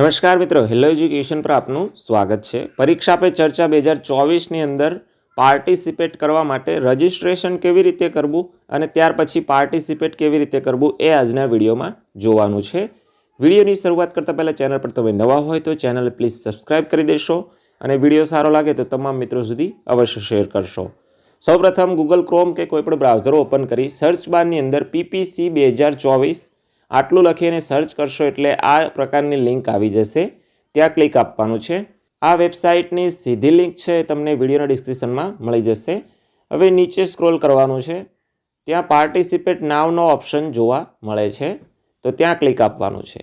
નમસ્કાર મિત્રો, hello education પર આપનું સ્વાગત છે. પરીક્ષા પે ચર્ચા બે હજાર ચોવીસની અંદર પાર્ટિસિપેટ કરવા માટે રજિસ્ટ્રેશન કેવી રીતે કરવું અને ત્યાર પછી પાર્ટિસિપેટ કેવી રીતે કરવું એ આજના વિડીયોમાં જોવાનું છે. વિડીયોની શરૂઆત કરતાં પહેલાં ચેનલ પર તમે નવા હોય તો ચેનલ પ્લીઝ સબસ્ક્રાઇબ કરી દેશો અને વીડિયો સારો લાગે તો તમામ મિત્રો સુધી અવશ્ય શેર કરશો. સૌપ્રથમ ગૂગલ ક્રોમ કે કોઈપણ બ્રાઉઝર ઓપન કરી સર્ચ બારની અંદર પીપીસી બે હજાર ચોવીસ આટલું લખીને સર્ચ કરશો એટલે આ પ્રકારની લિંક આવી જશે. ત્યાં ક્લિક આપવાનું છે. આ વેબસાઇટની સીધી લિંક છે તમને વિડીયોના ડિસ્ક્રિપ્શનમાં મળી જશે. હવે નીચે સ્ક્રોલ કરવાનું છે. ત્યાં પાર્ટિસિપેટ નાવનો ઓપ્શન જોવા મળે છે. તો ત્યાં ક્લિક આપવાનું છે.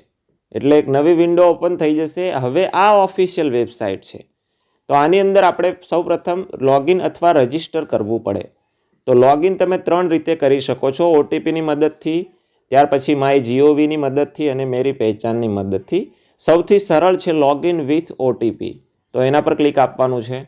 એટલે એક નવી વિન્ડો ઓપન થઈ જશે. હવે આ ઓફિશિયલ વેબસાઇટ છે. તો આની અંદર આપણે સૌપ્રથમ લોગિન અથવા રજિસ્ટર કરવું પડે. તો લોગિન તમે ત્રણ રીતે કરી શકો છો. ઓટીપીની મદદથી ત્યાર પછી માય જીઓવીની મદદથી અને મેરી પહેચાનની મદદથી સૌથી સરળ છે લોગિન વિથ ઓટીપી તો એના પર ક્લિક આપવાનું છે.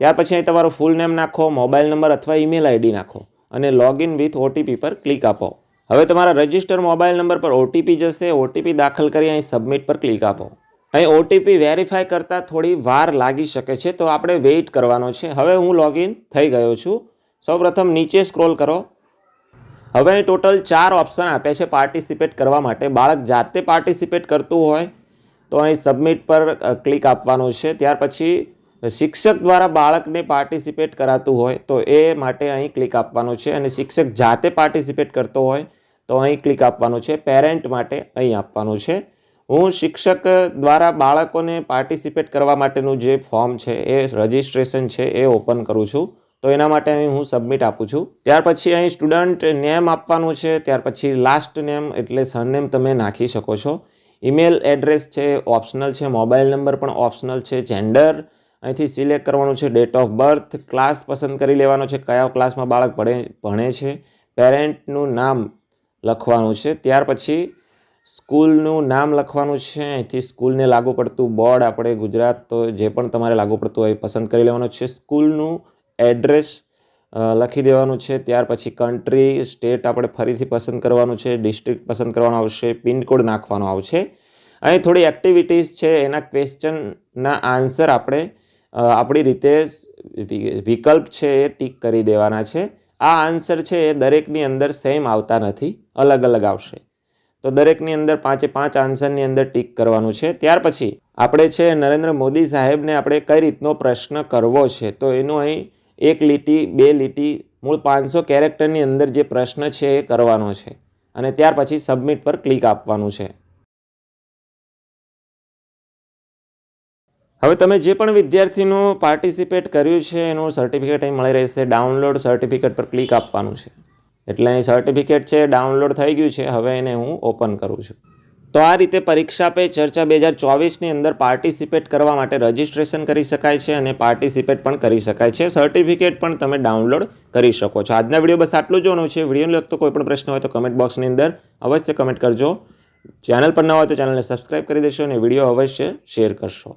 ત્યાર પછી અહીં તમારો ફૂલ નેમ નાખો મોબાઈલ નંબર અથવા ઈમેલ આઈડી નાખો અને લોગિન વિથ ઓટીપી પર ક્લિક આપો. હવે તમારા રજિસ્ટર મોબાઈલ નંબર પર ઓટીપી જશે ઓટીપી દાખલ કરી અહીં સબમિટ પર ક્લિક આપો. અહીં ઓટીપી વેરીફાઈ કરતાં થોડી વાર લાગી શકે છે, તો આપણે વેઇટ કરવાનો છે. હવે હું લોગિન થઈ ગયો છું. સૌપ્રથમ નીચે સ્ક્રોલ કરો. હવે અહીં ટોટલ ચાર ઓપ્શન આપે છે પાર્ટિસિપેટ કરવા માટે. બાળક જાતે પાર્ટિસિપેટ કરતું હોય તો અહીં સબમિટ પર ક્લિક આપવાનું છે. ત્યાર પછી શિક્ષક દ્વારા બાળકને પાર્ટિસિપેટ કરાતું હોય તો એ માટે અહીં ક્લિક આપવાનું છે. અને શિક્ષક જાતે પાર્ટિસિપેટ કરતો હોય તો અહીં ક્લિક આપવાનું છે. પેરેન્ટ માટે અહીં આપવાનું છે. હું શિક્ષક દ્વારા બાળકોને પાર્ટિસિપેટ કરવા માટેનું જે ફોર્મ છે, એ રજિસ્ટ્રેશન છે, એ ઓપન કરું છું. તો એના માટે અહીં હું સબમિટ આપું છું. ત્યાર પછી અહીં સ્ટુડન્ટ નેમ આપવાનું છે. ત્યાર પછી લાસ્ટ નેમ એટલે સરનેમ તમે નાખી શકો છો. ઈમેલ એડ્રેસ છે ઓપ્શનલ છે મોબાઈલ નંબર પણ ઓપ્શનલ છે જેન્ડર અહીંથી સિલેક્ટ કરવાનું છે ડેટ ઓફ બર્થ ક્લાસ પસંદ કરી લેવાનો છે, કયા ક્લાસમાં બાળક ભણે ભણે છે પેરેન્ટનું નામ લખવાનું છે. ત્યાર પછી સ્કૂલનું નામ લખવાનું છે. અહીંથી સ્કૂલને લાગુ પડતું બોર્ડ આપણે ગુજરાત તો જે પણ તમારે લાગુ પડતું હોય પસંદ કરી લેવાનું છે. સ્કૂલનું એડ્રેસ લખી દેવાનું છે. ત્યાર પછી કન્ટ્રી સ્ટેટ આપણે ફરીથી પસંદ કરવાનું છે. ડિસ્ટ્રિક્ટ પસંદ કરવાનું આવશે. પિનકોડ નાખવાનો આવશે. અહીં થોડી એક્ટિવિટીઝ છે. એના ક્વેશ્ચનના આન્સર આપણે આપણી રીતે વિકલ્પ છે એ ટીક કરી દેવાના છે. આ આન્સર છે એ દરેકની અંદર સેમ આવતા નથી. અલગ અલગ આવશે. તો દરેકની અંદર પાંચે પાંચ આન્સરની અંદર ટીક કરવાનું છે. ત્યાર પછી આપણે છે નરેન્દ્ર મોદી સાહેબને આપણે કઈ રીતનો પ્રશ્ન કરવો છે? તો એનું અહીં એક લીટી, બે લીટી, મૂળ પાંચસો કેરેક્ટરની અંદર જે પ્રશ્ન છે એ કરવાનો છે. અને ત્યાર પછી સબમિટ પર ક્લિક આપવાનું છે. હવે તમે જે પણ વિદ્યાર્થીનું પાર્ટિસિપેટ કર્યું છે, એનું સર્ટિફિકેટ અહીં મળી રહેશે. ડાઉનલોડ સર્ટિફિકેટ પર ક્લિક આપવાનું છે. એટલે અહીં સર્ટિફિકેટ છે ડાઉનલોડ થઈ ગયું છે. હવે એને હું ઓપન કરું છું. તો આ રીતે પરીક્ષા પે ચર્ચા બે હજાર ચોવીસની અંદર પાર્ટિસિપેટ કરવા માટે રજિસ્ટ્રેશન કરી શકાય છે અને પાર્ટિસિપેટ પણ કરી શકાય છે. સર્ટિફિકેટ પણ તમે ડાઉનલોડ કરી શકો છો. આજના વીડિયો બસ આટલું જોવાનું છે. વિડીયોને લગતો કોઈ પણ પ્રશ્ન હોય તો કમેન્ટ બોક્સની અંદર અવશ્ય કમેન્ટ કરજો. ચેનલ પર ન હોય તો ચેનલને સબસ્ક્રાઇબ કરી દેશો અને વીડિયો અવશ્ય શેર કરશો.